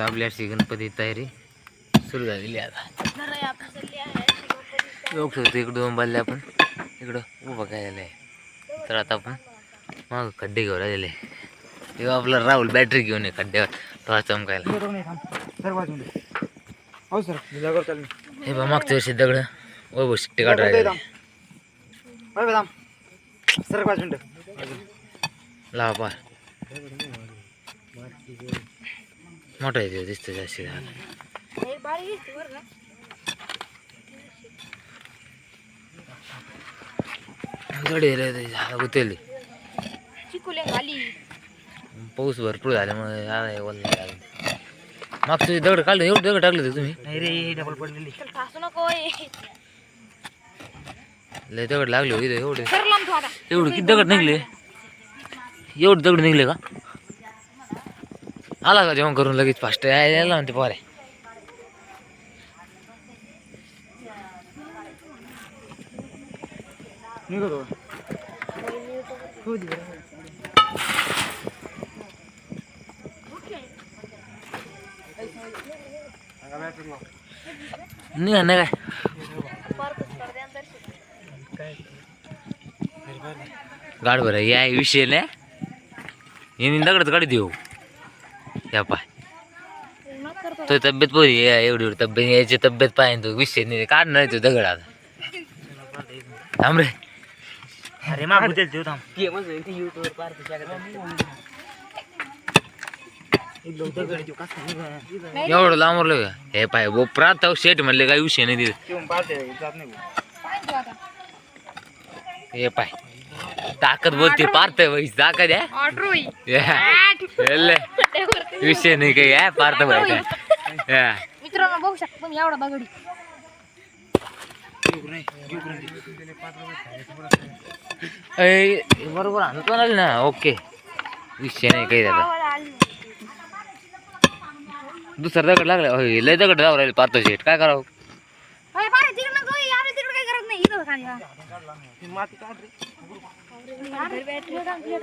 शकता आपली अशी गणपती तयारी सुरू झालेली आता. बघू शकतो इकडं दोन बाजले आपण. इकडं उभं केलेलं आहे. तर आता आपण मग खड्डे घेऊन आहे. तेव्हा आपला राहुल बॅटरी घेऊन ये खड्ड्यावर. थोडा चमकायला. हो चालेल हे बा मागच्या वर्षी दगड वैभव शिट्टी पाच मिनिटं. लावा पा मोठा आहे दिसतं जास्त चिकुले खाली. पाऊस भरपूर झाल्यामुळे मागच्या वर्षी दगड काढलं एवढं दगड टाकलं होते तुम्ही? नाही रे हे डबल पडलेली. लय दगड लागले एवढे. एवढे किती दगड निघले? एवढे दगड निघले का? आला का जेवण करून लगेच फास्ट? यायला म्हणते पोरे. निघा नाही काय? गाड बरं या विषय नाही. येणे दगडच गाडी देऊ. या पाय. तो तब्येत पोरी एवढी एवढी तब्येत यायची तब्येत पाहिजे तो विषय नाही काढणार तो दगड आता. थांब रे. अरे माग बुदेल देऊ थांब. एवढं लांबवलं का? हे पाय बोपरात शेट म्हणले काही विषय नाही तिथे. हे पाय. ताकद बोलते पार्थ भाई ताकद आहे. विषय नाही काही आहे पार्थ भाई. मित्रांनो बघू शकता तुम्ही एवढा बरोबर आणतो ना ना ओके. विषय नाही काही आली. दुसरा दगड लागला लय दगड जाऊ राहिले पार्थ शेट काय करावं?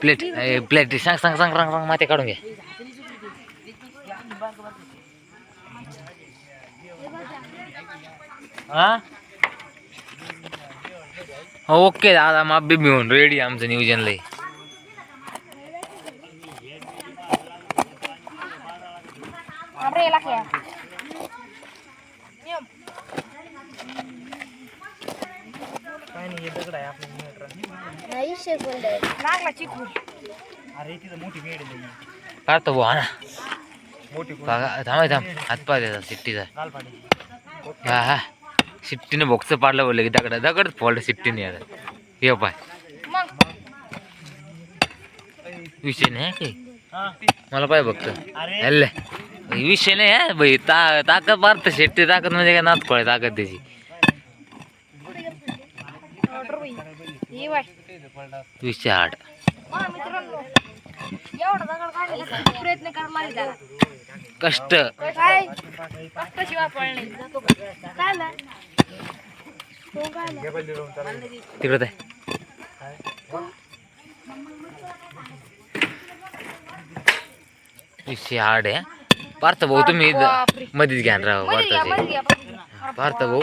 प्लेट प्लेट सांग सांग सांग सांग सांग माते काढून घ्या हा? ओके दादा माप बी घेऊन रेडी आमचं नियोजन लय. अरे याला खेळा. नियम. काय नाही हे दगड आहे आपल्या लागला चिकू. अरे तिथं मोठी बेड आहे. काढतो भाऊ हा ना मोठी का- थांबाय थांब हात पाय त्याचा सिट्टीचा. काल पाडी हा हा. सिट्टीने बॉक्स पाडलं बोललं की दगड दगड फोल्ड सिट्टीने आता हे पाय. मग? विषय नाही हा हा. मला पाय बघतो अरे. हल्ले. विषय नाही हा भाई. ता ताकद मारत शेट्टी ताकद म्हणजे काय नात खोळ ताकद त्याची. ऑर्डर होई. मित्रांनो एवढा दगड काढायचा प्रयत्न लागले कष्ट. काय? शिवाय झालं? तिकडं विषय आहे. पार्थ भाऊ तुम्ही. मध्येच घ्या रावमध्ये घ्या, मध्ये पार्थचे घ्या, मध्ये घ्या. पार्थ भाऊ.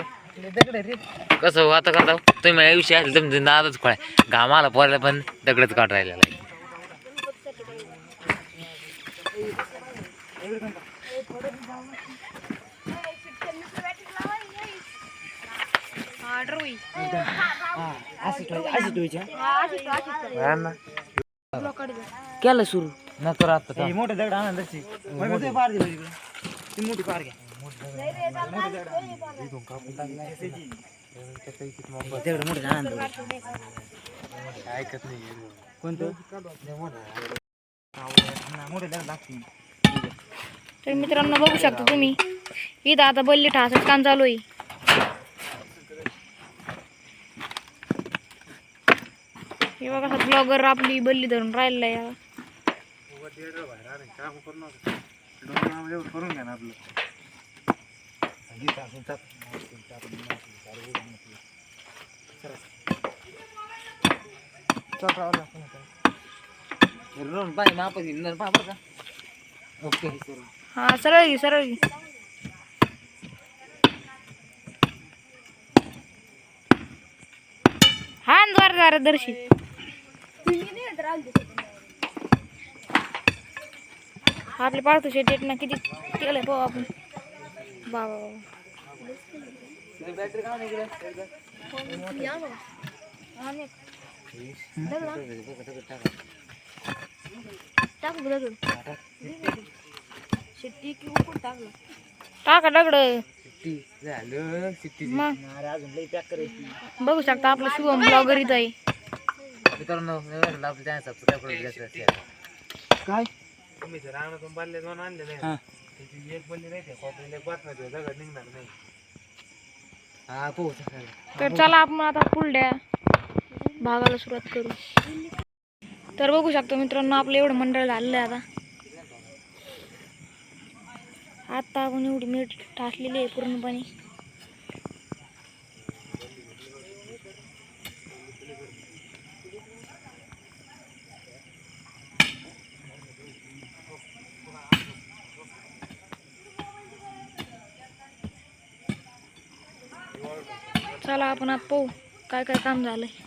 कसं हो आता करता? तुम्ही माझ्या विषय असेल तुमचं नादच खोळ घामाला पोरायला पण दगडच काढ राहिलेला आहे. हा. केलं सुरू. नको आता हे मोठं दगड आणा तशी मग ते पार दे बघ इकडं. ती मोठी पार घ्या. मोठं ऐकत नाही कोणतं तर मित्रांनो बघू शकता तुम्ही इथं आता बल्ली ठासाच काम चालू आहे. हे बघा ब्लॉगर आपली बल्ली धरून राहिलेला या करून घ्या ना आपलं पाय मापत ओके हा सरळ घे सरळ घे हा द्वार द्वार दर्शी. आपले पाळतो शेट ना किती केलंय पाहू आपण. बाबा बाबा. बॅटरी का नाही. टाका दगड बघू शकता आपलं शुभम ब्लॉगर इथं आहे मित्रांनो सबस्क्राईब करून काय तुम्ही जर रानातून बादल्या दोन आणलेले हा. त्याची एक बल्ली नाही कॉपरीला एक बातम्या ठेवा, दगड निघणार नाही हा तर चला आपण आता पुढल्या भागाला सुरुवात करू. तर बघू शकतो मित्रांनो आपलं एवढं मंडळ झालेलं आहे आता. आत्ता आपण एवढी मीठ टाकलेली आहे पूर्णपणे. चला आपण आता पाहू काय काय काम झालंय.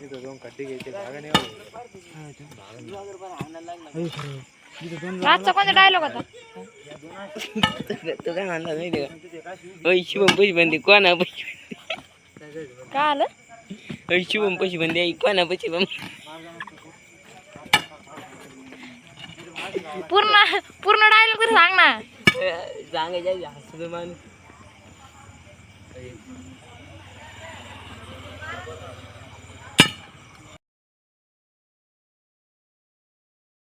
तिथं दोन खड्डे घ्यायचे नाही रातचा कोणता डायलॉग होता? तू काय म्हणला माहिती का ओय शुभम पैसे बंदी कोणा पैसे काय आलं? ओय पैसे बंदी कोणा पैसे बंदी पूर्ण पूर्ण डायलॉग तरी सांग ना. सांगायचं